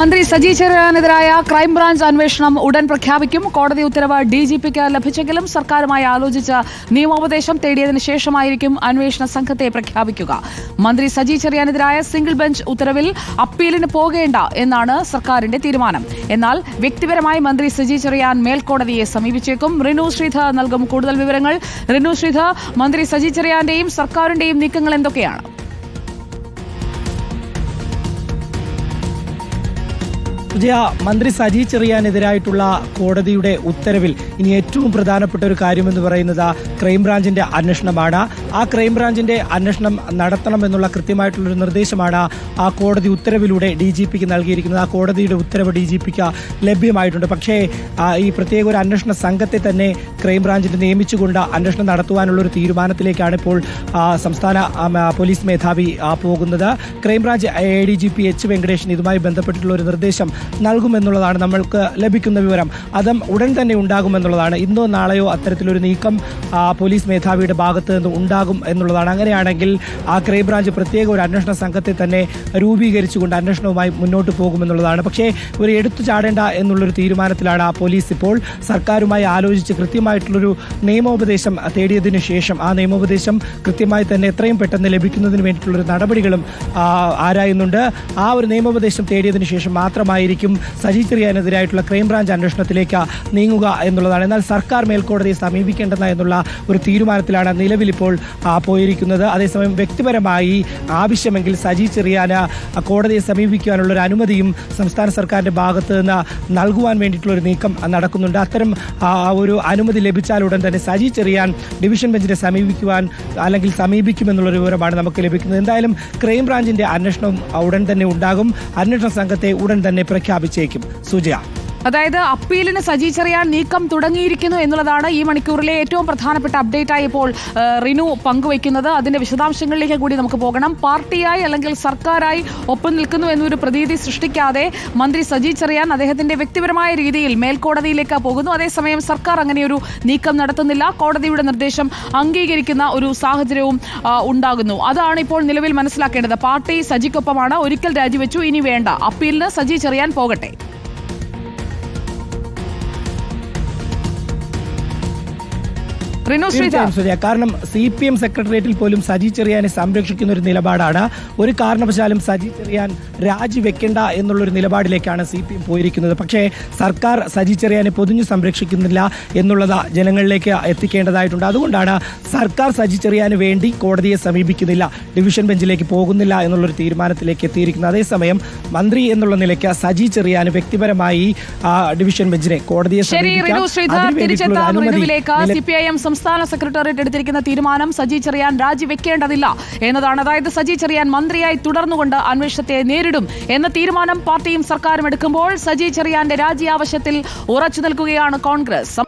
മന്ത്രി സജി ചെറിയാനെതിരായ ക്രൈംബ്രാഞ്ച് അന്വേഷണം ഉടൻ പ്രഖ്യാപിക്കും. കോടതി ഉത്തരവ് ഡി ജി പിക്ക് ലഭിച്ചെങ്കിലും സർക്കാരുമായി ആലോചിച്ച് നിയമോപദേശം തേടിയതിന് ശേഷമായിരിക്കും അന്വേഷണ സംഘത്തെ പ്രഖ്യാപിക്കുക. മന്ത്രി സജി ചെറിയാനെതിരായ സിംഗിൾ ബെഞ്ച് ഉത്തരവിൽ അപ്പീലിന് പോകേണ്ട എന്നാണ് സർക്കാരിന്റെ തീരുമാനം. എന്നാൽ വ്യക്തിപരമായി മന്ത്രി സജി ചെറിയാൻ മേൽക്കോടതിയെ സമീപിച്ചേക്കും. റിനു ശ്രീധ നൽകും കൂടുതൽ വിവരങ്ങൾ. റിനു ശ്രീധ മന്ത്രി സജി ചെറിയാന്റെയും സർക്കാരിന്റെയും നീക്കങ്ങൾ എന്തൊക്കെയാണ്? വിജയ മന്ത്രി സജി ചെറിയാനെതിരായിട്ടുള്ള കോടതിയുടെ ഉത്തരവിൽ ഇനി ഏറ്റവും പ്രധാനപ്പെട്ട ഒരു കാര്യമെന്ന് പറയുന്നത് ക്രൈംബ്രാഞ്ചിന്റെ അന്വേഷണമാണ്. ആ ക്രൈംബ്രാഞ്ചിന്റെ അന്വേഷണം നടത്തണമെന്നുള്ള കൃത്യമായിട്ടുള്ളൊരു നിർദ്ദേശമാണ് ആ കോടതി ഉത്തരവിലൂടെ ഡി ജി പിക്ക് നൽകിയിരിക്കുന്നത്. ആ കോടതിയുടെ ഉത്തരവ് ഡി ജി പിക്ക് ലഭ്യമായിട്ടുണ്ട്. പക്ഷേ ഈ പ്രത്യേക ഒരു അന്വേഷണ സംഘത്തെ തന്നെ ക്രൈംബ്രാഞ്ചിന് നിയമിച്ചുകൊണ്ട് അന്വേഷണം നടത്തുവാനുള്ള ഒരു തീരുമാനത്തിലേക്കാണ് ഇപ്പോൾ സംസ്ഥാന പോലീസ് മേധാവി പോകുന്നത്. Crime branch A D G P H Venkatesh ഇതുമായി ബന്ധപ്പെട്ടിട്ടുള്ള ഒരു നിർദ്ദേശം നൽകുമെന്നുള്ളതാണ് നമ്മൾക്ക് ലഭിക്കുന്ന വിവരം. അതും ഉടൻ തന്നെ ഉണ്ടാകുമെന്നുള്ളതാണ്. ഇന്നോ നാളെയോ അത്തരത്തിലൊരു നീക്കം പോലീസ് മേധാവിയുടെ ഭാഗത്ത് നിന്ന് ഉണ്ടാകും എന്നുള്ളതാണ്. അങ്ങനെയാണെങ്കിൽ ആ ക്രൈംബ്രാഞ്ച് പ്രത്യേക ഒരു അന്വേഷണ സംഘത്തെ തന്നെ രൂപീകരിച്ചുകൊണ്ട് അന്വേഷണവുമായി മുന്നോട്ട് പോകുമെന്നുള്ളതാണ്. പക്ഷേ ഒരു എടുത്തു ചാടേണ്ട എന്നുള്ളൊരു തീരുമാനത്തിലാണ് ആ പോലീസ് ഇപ്പോൾ സർക്കാരുമായി ആലോചിച്ച് കൃത്യമായിട്ടുള്ളൊരു നിയമോപദേശം തേടിയതിനു ശേഷം ആ നിയമോപദേശം കൃത്യമായി തന്നെ എത്രയും പെട്ടെന്ന് ലഭിക്കുന്നതിന് വേണ്ടിയിട്ടുള്ളൊരു നടപടികളും ആരായുന്നുണ്ട്. ആ ഒരു നിയമോപദേശം തേടിയതിനു ശേഷം മാത്രമായിരിക്കും സജി ചെറിയാനെതിരായിട്ടുള്ള ക്രൈംബ്രാഞ്ച് അന്വേഷണത്തിലേക്ക് നീങ്ങുക എന്നുള്ളതാണ്. എന്നാൽ സർക്കാർ മേൽക്കോടതിയെ സമീപിക്കേണ്ടെന്ന എന്നുള്ള ഒരു തീരുമാനത്തിലാണ് നിലവിലിപ്പോൾ പോയിരിക്കുന്നത്. അതേസമയം വ്യക്തിപരമായി ആവശ്യമെങ്കിൽ സജി ചെറിയാന് കോടതിയെ സമീപിക്കുവാനുള്ള ഒരു അനുമതിയും സംസ്ഥാന സർക്കാരിന്റെ ഭാഗത്ത് നിന്ന് നൽകുവാൻ വേണ്ടിയിട്ടുള്ള ഒരു നീക്കം നടക്കുന്നുണ്ട്. അത്തരം ഒരു അനുമതി ലഭിച്ചാൽ ഉടൻ തന്നെ സജി ചെറിയാൻ ഡിവിഷൻ ബെഞ്ചിനെ സമീപിക്കുവാൻ അല്ലെങ്കിൽ സമീപിക്കുമെന്നുള്ള വിവരമാണ് നമുക്ക് ലഭിക്കുന്നത്. എന്തായാലും ക്രൈംബ്രാഞ്ചിന്റെ അന്വേഷണം ഉടൻ തന്നെ ഉണ്ടാകും. അന്വേഷണ സംഘത്തെ ഉടൻ തന്നെ പ്രഖ്യാപിച്ചേക്കും. സുജയ അതായത് അപ്പീലിന് സജി ചെറിയാൻ നീക്കം തുടങ്ങിയിരിക്കുന്നു എന്നുള്ളതാണ് ഈ മണിക്കൂറിലെ ഏറ്റവും പ്രധാനപ്പെട്ട അപ്ഡേറ്റ് ആയപ്പോൾ റിനു പങ്കുവയ്ക്കുന്നത്. അതിന്റെ വിശദാംശങ്ങളിലേക്ക് കൂടി നമുക്ക് പോകണം. പാർട്ടിയായി അല്ലെങ്കിൽ സർക്കാരായി ഒപ്പം നിൽക്കുന്നു എന്നൊരു പ്രതീതി സൃഷ്ടിക്കാതെ മന്ത്രി സജി ചെറിയാൻ അദ്ദേഹത്തിന്റെ വ്യക്തിപരമായ രീതിയിൽ മേൽക്കോടതിയിലേക്ക് പോകുന്നു. അതേസമയം സർക്കാർ അങ്ങനെയൊരു നീക്കം നടത്തുന്നില്ല. കോടതിയുടെ നിർദ്ദേശം അംഗീകരിക്കുന്ന ഒരു സാഹചര്യവും ഉണ്ടാകുന്നു. അതാണ് ഇപ്പോൾ നിലവിൽ മനസ്സിലാക്കേണ്ടത്. പാർട്ടി സജിക്കൊപ്പമാണ്. ഒരിക്കൽ രാജിവെച്ചു. ഇനി വേണ്ട. അപ്പീലിന് സജി ചെറിയാൻ പോകട്ടെ. തീർച്ചയായും സുജയ കാരണം സി പി എം സെക്രട്ടേറിയറ്റിൽ പോലും സജി ചെറിയാനെ സംരക്ഷിക്കുന്ന ഒരു നിലപാടാണ്. ഒരു കാരണവശാലും സജി ചെറിയാൻ രാജിവെക്കേണ്ട എന്നുള്ളൊരു നിലപാടിലേക്കാണ് സി പി എം പോയിരിക്കുന്നത്. പക്ഷേ സർക്കാർ സജി ചെറിയാനെ പൊതിഞ്ഞു സംരക്ഷിക്കുന്നില്ല എന്നുള്ളത് ജനങ്ങളിലേക്ക് എത്തിക്കേണ്ടതായിട്ടുണ്ട്. അതുകൊണ്ടാണ് സർക്കാർ സജി ചെറിയാന് വേണ്ടി കോടതിയെ സമീപിക്കുന്നില്ല ഡിവിഷൻ ബെഞ്ചിലേക്ക് പോകുന്നില്ല എന്നുള്ളൊരു തീരുമാനത്തിലേക്ക് എത്തിയിരിക്കുന്നത്. അതേസമയം മന്ത്രി എന്നുള്ള നിലയ്ക്ക് സജി ചെറിയാന് വ്യക്തിപരമായി ഡിവിഷൻ ബെഞ്ചിനെ കോടതിയെ സമീപിക്കാം. സംസ്ഥാന സെക്രട്ടേറിയറ്റ് എടുത്തിരിക്കുന്ന തീരുമാനം സജി ചെറിയാൻ രാജിവെക്കേണ്ടതില്ല എന്നതാണ്. അതായത് സജി ചെറിയാൻ മന്ത്രിയായി തുടർന്നുകൊണ്ട് അന്വേഷണത്തെ നേരിടും എന്ന തീരുമാനം പാർട്ടിയും സർക്കാരും എടുക്കുമ്പോൾ സജി ചെറിയാന്റെ രാജി ആവശ്യത്തിൽ ഉറച്ചു നിൽക്കുകയാണ് കോൺഗ്രസ്.